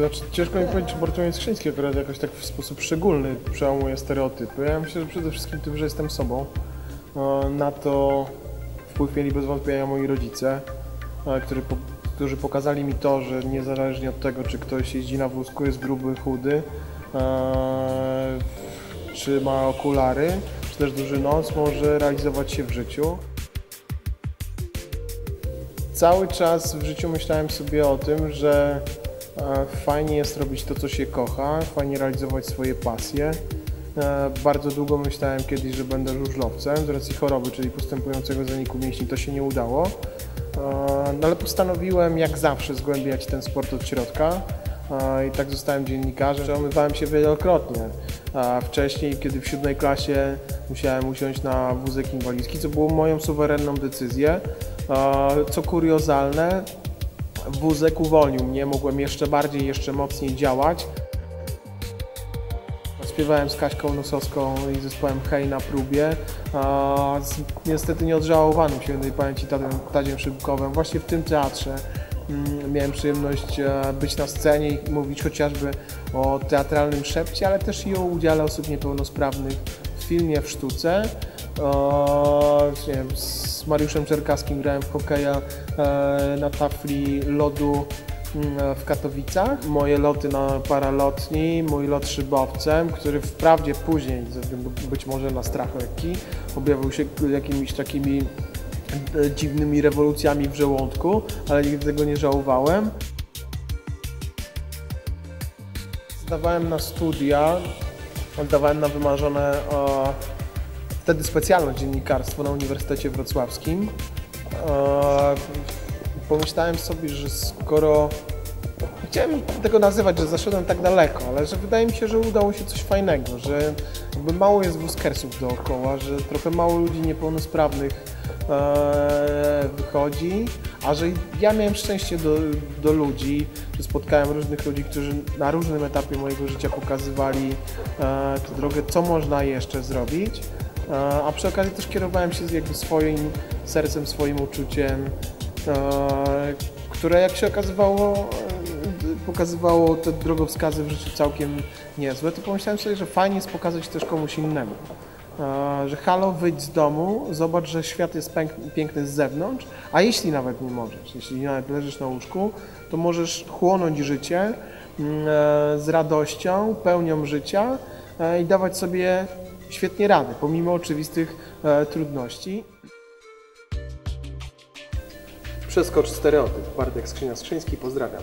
Znaczy, ciężko mi powiedzieć, czy Bartłomiej Skrzyński akurat jakoś tak w sposób szczególny przełamuje stereotypy. Ja myślę, że przede wszystkim tym, że jestem sobą. E, Na to wpływ mieli bez wątpienia moi rodzice, e, którzy, którzy pokazali mi to, że niezależnie od tego, czy ktoś jeździ na wózku, jest gruby, chudy, e, czy ma okulary, czy też duży nos, może realizować się w życiu. Cały czas w życiu myślałem sobie o tym, że fajnie jest robić to, co się kocha, fajnie realizować swoje pasje. E, Bardzo długo myślałem kiedyś, że będę żużlowcem z racji choroby, czyli postępującego zaniku mięśni. To się nie udało. E, No ale postanowiłem, jak zawsze, zgłębiać ten sport od środka. E, I tak zostałem dziennikarzem. Przełamywałem się wielokrotnie. Wcześniej, kiedy w siódmej klasie musiałem usiąść na wózek inwalidzki, co było moją suwerenną decyzję. E, Co kuriozalne, wózek uwolnił mnie, mogłem jeszcze bardziej, jeszcze mocniej działać. Śpiewałem z Kaśką Nosowską i zespołem Hej na próbie, a z niestety nieodżałowanym świętej pamięci Tadem, Tadziem Szybkowem. Właśnie w tym teatrze mm, miałem przyjemność e, być na scenie i mówić chociażby o teatralnym szepcie, ale też i o udziale osób niepełnosprawnych filmie, w sztuce. Wiem, z Mariuszem Czerkaskim grałem w hokeja e, na tafli lodu mm, w Katowicach. Moje loty na paralotni, mój lot szybowcem, który wprawdzie później, być może na strach lekki, objawił się jakimiś takimi e, dziwnymi rewolucjami w żołądku, ale nigdy tego nie żałowałem. Zdawałem na studia, oddawałem na wymarzone e, wtedy specjalność dziennikarstwo na Uniwersytecie Wrocławskim. E, pomyślałem sobie, że skoro chciałem tego nazywać, że zaszedłem tak daleko, ale że wydaje mi się, że udało się coś fajnego, że jakby mało jest wózkersów dookoła, że trochę mało ludzi niepełnosprawnych e, wychodzi, a że ja miałem szczęście do, do ludzi, że spotkałem różnych ludzi, którzy na różnym etapie mojego życia pokazywali e, tę drogę, co można jeszcze zrobić. E, A przy okazji też kierowałem się jakby swoim sercem, swoim uczuciem, e, które jak się okazywało, e, pokazywało te drogowskazy w życiu całkiem niezłe, to pomyślałem sobie, że fajnie jest pokazać też komuś innemu. Że halo, wyjdź z domu, zobacz, że świat jest piękny z zewnątrz, a jeśli nawet nie możesz, jeśli nawet leżysz na łóżku, to możesz chłonąć życie mm, e, z radością, pełnią życia e, i dawać sobie świetnie radę, pomimo oczywistych e, trudności. Przeskocz stereotyp. Bartek Skrzynia-Skrzyński, pozdrawiam.